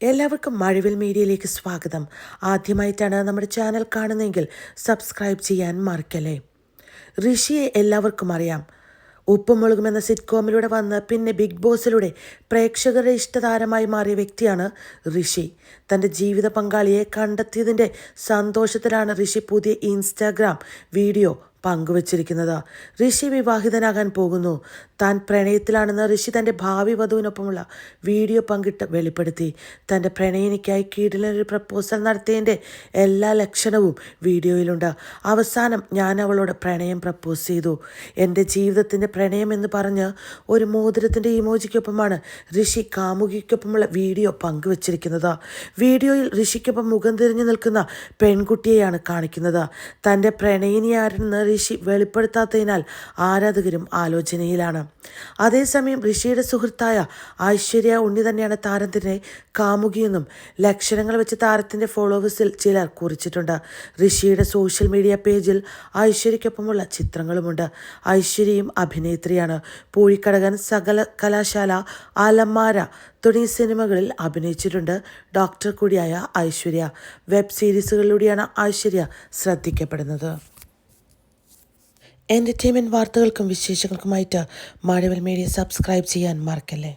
എല്ലാവർക്കും മഴവിൽ മീഡിയയിലേക്ക് സ്വാഗതം. ആദ്യമായിട്ടാണ് നമ്മുടെ ചാനൽ കാണുന്നതെങ്കിൽ സബ്സ്ക്രൈബ് ചെയ്യാൻ മറക്കല്ലേ? ഋഷിയെ എല്ലാവർക്കും അറിയാം. ഉപ്പുമുളകും എന്ന സിറ്റ്കോമിലൂടെ വന്ന് പിന്നെ ബിഗ് ബോസിലൂടെ പ്രേക്ഷകരുടെ ഇഷ്ടതാരമായി മാറിയ വ്യക്തിയാണ് ഋഷി. തന്റെ ജീവിത പങ്കാളിയെ കണ്ടെത്തിയതിന്റെ സന്തോഷത്തിലാണ് ഋഷി പുതിയ ഇൻസ്റ്റാഗ്രാം വീഡിയോ പങ്കുവച്ചിരിക്കുന്നത്. ഋഷി വിവാഹിതനാകാൻ പോകുന്നു. താൻ പ്രണയത്തിലാണെന്ന് ഋഷി തന്റെ ഭാവി വധുവിനൊപ്പമുള്ള വീഡിയോ പങ്കിട്ട് വെളിപ്പെടുത്തി. തന്റെ പ്രണയിനിക്കായി കീഴിലൊരു പ്രപ്പോസൽ നടത്തിയതിന്റെ എല്ലാ ലക്ഷണവും വീഡിയോയിലുണ്ട്. അവസാനം ഞാൻ അവളോട് പ്രണയം പ്രപ്പോസ് ചെയ്തു. എന്റെ ജീവിതത്തിന്റെ പ്രണയം എന്ന് പറഞ്ഞ് ഒരു മോതിരത്തിന്റെ ഇമോജിക്കൊപ്പമാണ് ഋഷി കാമുകിക്കൊപ്പമുള്ള വീഡിയോ പങ്കുവച്ചിരിക്കുന്നത്. വീഡിയോയിൽ ഋഷിക്കൊപ്പം മുഖം തിരിഞ്ഞു നിൽക്കുന്ന പെൺകുട്ടിയെയാണ് കാണിക്കുന്നത്. തന്റെ പ്രണയിനിയാരെന്ന് ഋഷി വെളിപ്പെടുത്താത്തതിനാൽ ആരാധകരും ആലോചനയിലാണ്. അതേസമയം ഋഷിയുടെ സുഹൃത്തായ ഐശ്വര്യ ഉണ്ണി തന്നെയാണ് താരത്തിനെ കാമുകിയെന്നും ലക്ഷണങ്ങൾ വെച്ച് താരത്തിന്റെ ഫോളോവേഴ്സിൽ ചിലർ കുറിച്ചിട്ടുണ്ട്. ഋഷിയുടെ സോഷ്യൽ മീഡിയ പേജിൽ ഐശ്വര്യയ്ക്കൊപ്പമുള്ള ചിത്രങ്ങളുമുണ്ട്. ഐശ്വര്യയും അഭിനേത്രിയാണ്. പൂഴിക്കടകൻ സകല കലാശാല അലമാര തുടങ്ങിയ സിനിമകളിൽ അഭിനയിച്ചിട്ടുണ്ട്. ഡോക്ടർ കൂടിയായ ഐശ്വര്യ. വെബ് സീരീസുകളിലൂടെയാണ് ഐശ്വര്യ ശ്രദ്ധിക്കപ്പെടുന്നത്. എന്റർടൈൻമെന്റ് വാർത്തകൾക്കും വിശേഷങ്ങൾക്കുമായിട്ട് മാഴവൽ മീഡിയ സബ്സ്ക്രൈബ് ചെയ്യാൻ മറക്കല്ലേ?